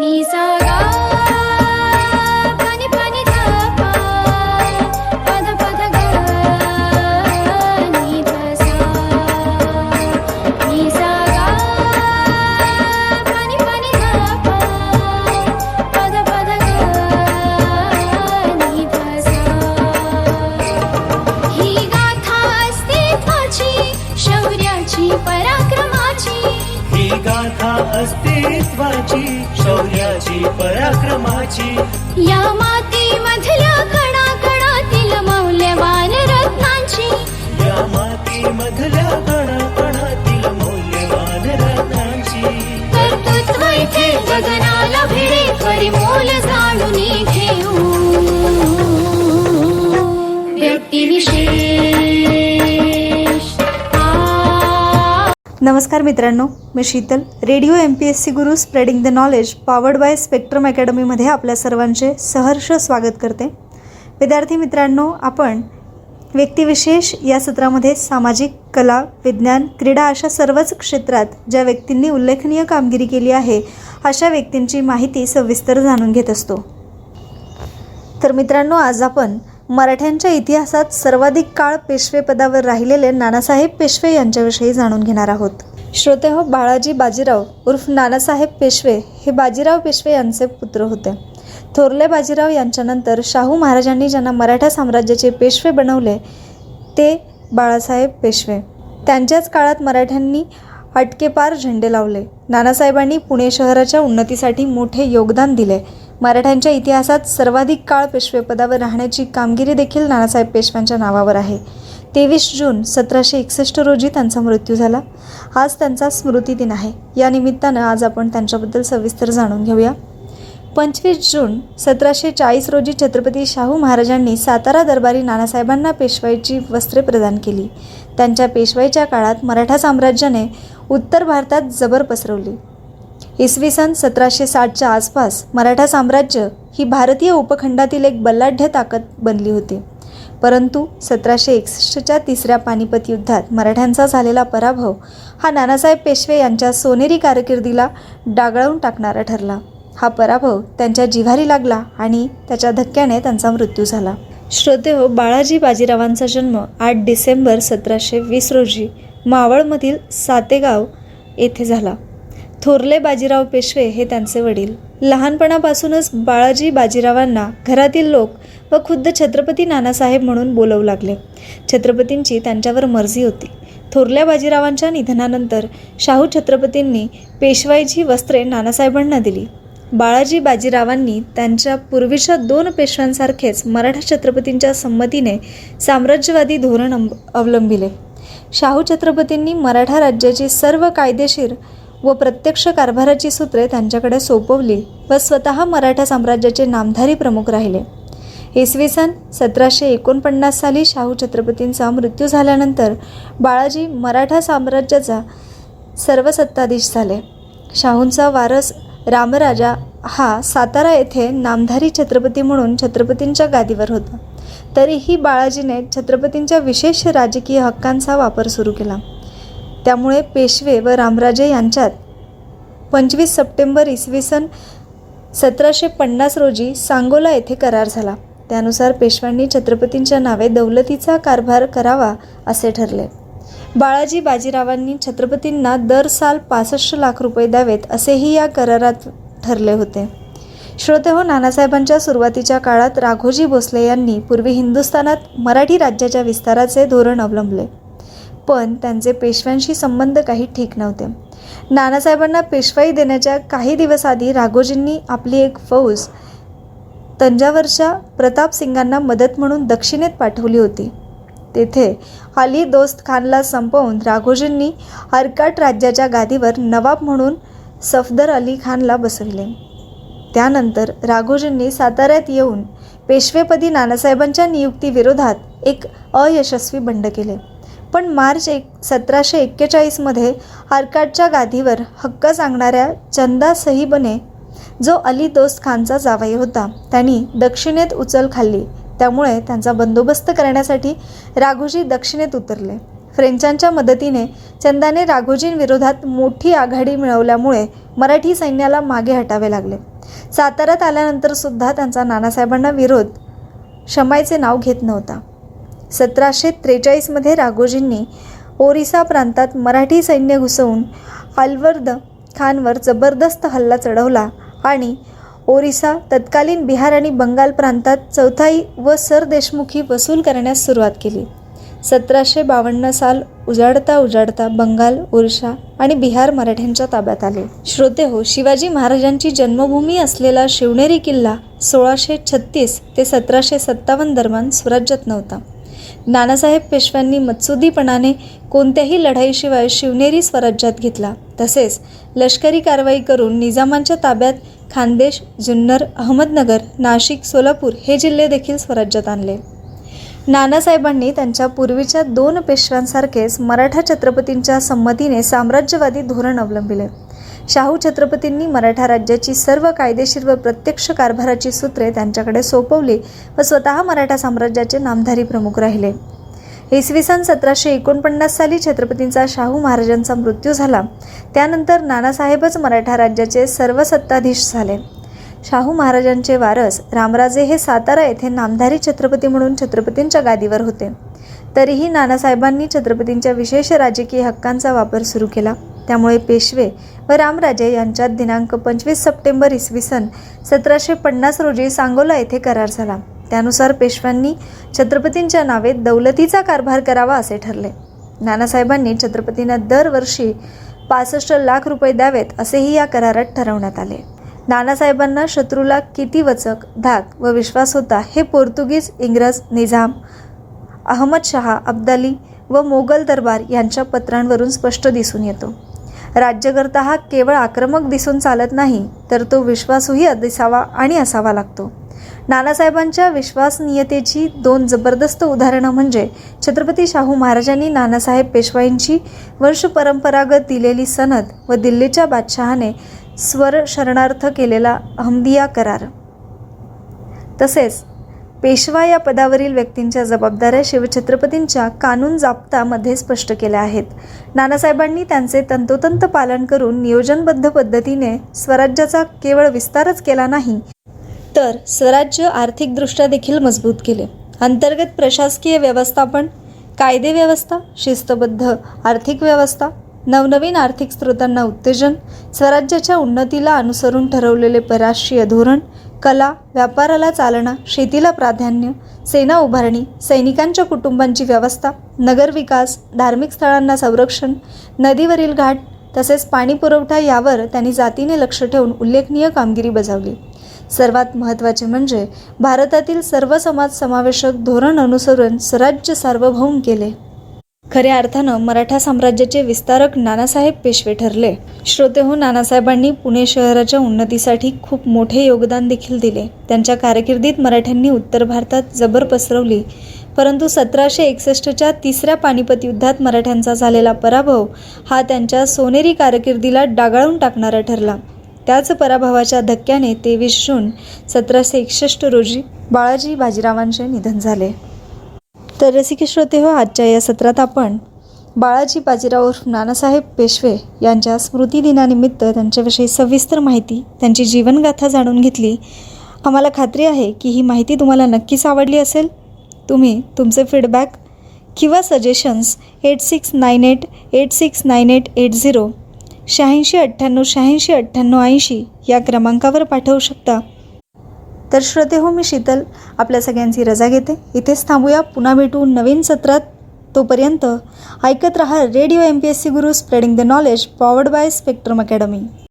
Nisa नमस्कार मित्रांनो मी Sheetal. Radio M P S C Guru spreading the knowledge powered by Spectrum अकॅडमीमध्ये आपल्या सर्वांचे सहर्ष स्वागत करते. विद्यार्थी मित्रांनो आपण व्यक्तिविशेष या सत्रामध्ये सामाजिक कला विज्ञान क्रीडा अशा सर्वच क्षेत्रात ज्या व्यक्तींनी उल्लेखनीय कामगिरी केली आहे अशा व्यक्तींची माहिती सविस्तर जाणून घेत असतो. तर मित्रांनो आज आपण मराठ्यांच्या इतिहासात सर्वाधिक काळ पेशवे पदावर राहिलेले नानासाहेब पेशवे यांच्याविषयी जाणून घेणार आहोत. श्रोते हो बाळाजी बाजीराव उर्फ नानासाहेब पेशवे हे बाजीराव पेशवे यांचे पुत्र होते. थोरले बाजीराव यांच्यानंतर शाहू महाराजांनी ज्यांना मराठा साम्राज्याचे पेशवे बनवले ते बाळासाहेब पेशवे. त्यांच्याच काळात मराठ्यांनी अटकेपार झेंडे लावले. नानासाहेबांनी पुणे शहराच्या उन्नतीसाठी मोठे योगदान दिले. मराठ्यांच्या इतिहासात सर्वाधिक काळ पेशवेपदावर राहण्याची कामगिरी देखील नानासाहेब पेशव्यांच्या नावावर आहे. तेवीस जून सतराशे एकसष्ट रोजी त्यांचा मृत्यू झाला. आज त्यांचा स्मृती दिन आहे. या निमित्तानं आज आपण त्यांच्याबद्दल सविस्तर जाणून घेऊया. पंचवीस जून सतराशे चाळीस रोजी छत्रपती शाहू महाराजांनी सातारा दरबारी नानासाहेबांना पेशवाईची वस्त्रे प्रदान केली. त्यांच्या पेशवाईच्या काळात मराठा साम्राज्याने उत्तर भारतात जबर पसरवली. इसवी सन सतराशे साठच्या आसपास मराठा साम्राज्य ही भारतीय उपखंडातील एक बलाढ्य ताकद बनली होती. परंतु सतराशे एकसष्टच्या तिसऱ्या पानिपत युद्धात मराठ्यांचा झालेला पराभव हा नानासाहेब पेशवे यांच्या सोनेरी कारकिर्दीला डागळवून टाकणारा ठरला. हा पराभव त्यांच्या जिव्हारी लागला आणि त्याच्या धक्क्याने त्यांचा मृत्यू झाला. श्रोते हो बाळाजी बाजीरावांचा जन्म आठ डिसेंबर सतराशे वीस रोजी मावळमधील सातेगाव येथे झाला. थोरले बाजीराव पेशवे हे त्यांचे वडील. लहानपणापासूनच बाळाजी बाजीरावांना घरातील लोक व खुद्द छत्रपती नानासाहेब म्हणून बोलवू लागले. छत्रपतींची त्यांच्यावर मर्जी होती. थोरल्या बाजीरावांच्या निधनानंतर शाहू छत्रपतींनी पेशवाईची वस्त्रे नानासाहेबांना दिली. बाळाजी बाजीरावांनी त्यांच्या पूर्वीच्या दोन पेशव्यांसारखेच मराठा छत्रपतींच्या संमतीने साम्राज्यवादी धोरण अंब अवलंबिले. शाहू छत्रपतींनी मराठा राज्याची सर्व कायदेशीर व प्रत्यक्ष कारभाराची सूत्रे त्यांच्याकडे सोपवली व स्वतः मराठा साम्राज्याचे नामधारी प्रमुख राहिले. इसवी सन सतराशे एकोणपन्नास साली शाहू छत्रपतींचा मृत्यू झाल्यानंतर बाळाजी मराठा साम्राज्याचा सर्वसत्ताधीश झाले. शाहूंचा वारस रामराजा हा सातारा येथे नामधारी छत्रपती म्हणून छत्रपतींच्या गादीवर होता. तरीही बाळाजीने छत्रपतींच्या विशेष राजकीय हक्कांचा वापर सुरू केला. त्यामुळे पेशवे व रामराजे यांच्यात पंचवीस सप्टेंबर इसवी सन सतराशे पन्नास रोजी सांगोला येथे करार झाला. त्यानुसार पेशव्यांनी छत्रपतींच्या नावे दौलतीचा कारभार करावा असे ठरले. बाळाजी बाजीरावांनी छत्रपतींना दर साल पासष्ट लाख रुपये द्यावेत असेही या करारात ठरले होते. श्रोते हो नानासाहेबांच्या सुरुवातीच्या काळात राघोजी भोसले यांनी पूर्वी हिंदुस्थानात मराठी राज्याच्या विस्ताराचे धोरण अवलंबले. पण त्यांचे पेशव्यांशी संबंध काही ठीक नव्हते. नानासाहेबांना पेशवाई देण्याच्या काही दिवस आधी राघोजींनी आपली एक फौज तंजावरच्या प्रताप सिंगांना मदत म्हणून दक्षिणेत पाठवली होती. तेथे अली दोस्त खानला संपवून राघोजींनी हरकाट राज्याच्या गादीवर नवाब म्हणून सफदर अली खानला बसविले. त्यानंतर राघोजींनी साताऱ्यात येऊन पेशवेपदी नानासाहेबांच्या नियुक्तीविरोधात एक अयशस्वी बंड केले. पण मार्च एक सतराशे एक्केचाळीसमध्ये आरकाटच्या गादीवर हक्क सांगणाऱ्या चंदा सहिबने जो अली दोस्त खानचा जावई होता त्यांनी दक्षिणेत उचल खाल्ली. त्यामुळे त्यांचा बंदोबस्त करण्यासाठी राघोजी दक्षिणेत उतरले. फ्रेंचांच्या मदतीने चंदाने राघोजींविरोधात मोठी आघाडी मिळवल्यामुळे मराठी सैन्याला मागे हटावे लागले. साताऱ्यात आल्यानंतर सुद्धा त्यांचा नानासाहेबांना विरोध शमायचे नाव घेत नव्हता. सतराशे त्रेचाळीसमध्ये राघोजींनी ओरिसा प्रांतात मराठी सैन्य घुसवून अलवर्द खानवर जबरदस्त हल्ला चढवला आणि ओरिसा तत्कालीन बिहार आणि बंगाल प्रांतात चौथाई व सरदेशमुखी वसूल करण्यास सुरुवात केली. सतराशे बावन्न साल उजाडता उजाडता बंगाल ओरिसा आणि बिहार मराठ्यांच्या ताब्यात आले. श्रोते हो शिवाजी महाराजांची जन्मभूमी असलेला शिवनेरी किल्ला सोळाशे छत्तीस ते सतराशे सत्तावन्न दरम्यान स्वराज्यात नव्हता. नानासाहेब पेशव्यांनी मत्सुदीपणाने कोणत्याही लढाईशिवाय शिवनेरी स्वराज्यात घेतला. तसेच लष्करी कारवाई करून निजामांच्या ताब्यात खानदेश जुन्नर अहमदनगर नाशिक सोलापूर हे जिल्हे देखील स्वराज्यात आणले. नानासाहेबांनी त्यांच्या पूर्वीच्या दोन पेशव्यांसारखेच मराठा छत्रपतींच्या संमतीने साम्राज्यवादी धोरण अवलंबिले. शाहू छत्रपतींनी मराठा राज्याची सर्व कायदेशीर व प्रत्यक्ष कारभाराची सूत्रे त्यांच्याकडे सोपवली व स्वतः मराठा साम्राज्याचे नामधारी प्रमुख राहिले. इसवी सन सतराशे एकोणपन्नास साली छत्रपतींचा शाहू महाराजांचा मृत्यू झाला. त्यानंतर नानासाहेबच मराठा राज्याचे सर्व सत्ताधीश झाले. शाहू महाराजांचे वारस रामराजे हे सातारा येथे नामधारी छत्रपती म्हणून छत्रपतींच्या गादीवर होते. तरीही नानासाहेबांनी छत्रपतींच्या विशेष राजकीय हक्कांचा वापर सुरू केला. त्यामुळे पेशवे व रामराजे यांच्यात दिनांक पंचवीस सप्टेंबर इसवी सन सतराशे पन्नास रोजी सांगोला येथे करार झाला. त्यानुसार पेशव्यांनी छत्रपतींच्या नावे दौलतीचा कारभार करावा असे ठरले. नानासाहेबांनी छत्रपतींना दरवर्षी पासष्ट लाख रुपये द्यावेत असेही या करारात ठरवण्यात आले. नानासाहेबांना शत्रूला किती वचक धाक व विश्वास होता हे पोर्तुगीज इंग्रज निझाम अहमद शहा अब्दाली व मोगल दरबार यांच्या पत्रांवरून स्पष्ट दिसून येतो. राज्यकर्ता हा केवळ आक्रमक दिसून चालत नाही तर तो विश्वासूही दिसावा आणि असावा लागतो. नानासाहेबांच्या विश्वासनीयतेची दोन जबरदस्त उदाहरणं म्हणजे छत्रपती शाहू महाराजांनी नानासाहेब पेशवाईंची वंशपरंपरागत दिलेली सनद व दिल्लीच्या बादशहाने स्वर शरणार्थ केलेला अहमदिया करार. तसेच पेशवा या पदावरील व्यक्तींच्या जबाबदाऱ्या शिवछत्रपतींच्या कानून जाप्तामध्ये स्पष्ट केल्या आहेत. नानासाहेबांनी त्यांचे तंतोतंत पालन करून नियोजनबद्ध पद्धतीने स्वराज्याचा केवळ विस्तारच केला नाही तर स्वराज्य आर्थिकदृष्ट्या देखील मजबूत केले. अंतर्गत प्रशासकीय व्यवस्थापन कायदे व्यवस्था शिस्तबद्ध आर्थिक व्यवस्था नवनवीन आर्थिक स्रोतांना उत्तेजन स्वराज्याच्या उन्नतीला अनुसरून ठरवलेले परराष्ट्रीय धोरण कला व्यापाराला चालना शेतीला प्राधान्य सेना उभारणी सैनिकांच्या कुटुंबांची व्यवस्था नगरविकास धार्मिक स्थळांना संरक्षण नदीवरील घाट तसेच पाणीपुरवठा यावर त्यांनी जातीने लक्ष ठेवून उल्लेखनीय कामगिरी बजावली. सर्वात महत्त्वाचे म्हणजे भारतातील सर्व समाज समावेशक धोरण अनुसरून स्वराज्य सार्वभौम केले. खऱ्या अर्थानं मराठा साम्राज्याचे विस्तारक नानासाहेब पेशवे ठरले. श्रोते हो नानासाहेबांनी पुणे शहराच्या उन्नतीसाठी खूप मोठे योगदान देखील दिले. त्यांच्या कारकिर्दीत मराठ्यांनी उत्तर भारतात जबर पसरवली. परंतु सतराशे एकसष्टच्या तिसऱ्या पानिपत युद्धात मराठ्यांचा झालेला पराभव हा त्यांच्या सोनेरी कारकिर्दीला डागाळून टाकणारा ठरला. त्याच पराभवाच्या धक्क्याने तेवीस जून सतराशे एकसष्ट रोजी बाळाजी बाजीरावांचे निधन झाले. तर रसिक श्रोते हो आजच्या या सत्रात आपण बाळाजी बाजीराव उर्फ नानासाहेब पेशवे यांच्या स्मृतिदिनानिमित्त त्यांच्याविषयी सविस्तर माहिती त्यांची जीवनगाथा जाणून घेतली. आम्हाला खात्री आहे की ही माहिती तुम्हाला नक्कीच आवडली असेल. तुम्ही तुमचे फीडबॅक किंवा suggestions eight six nine eight eight six nine eight eight zero शहाऐंशी अठ्ठ्याण्णव शहाऐंशी अठ्ठ्याण्णव ऐंशी या क्रमांकावर पाठवू शकता. तर श्रोते हो मी शीतल. आपल्या सगळ्यांची रजा घेते. इथेच थांबूया. पुन्हा भेटू नवीन सत्रात. तोपर्यंत ऐकत रहा radio M P S C Guru spreading the knowledge powered by Spectrum Academy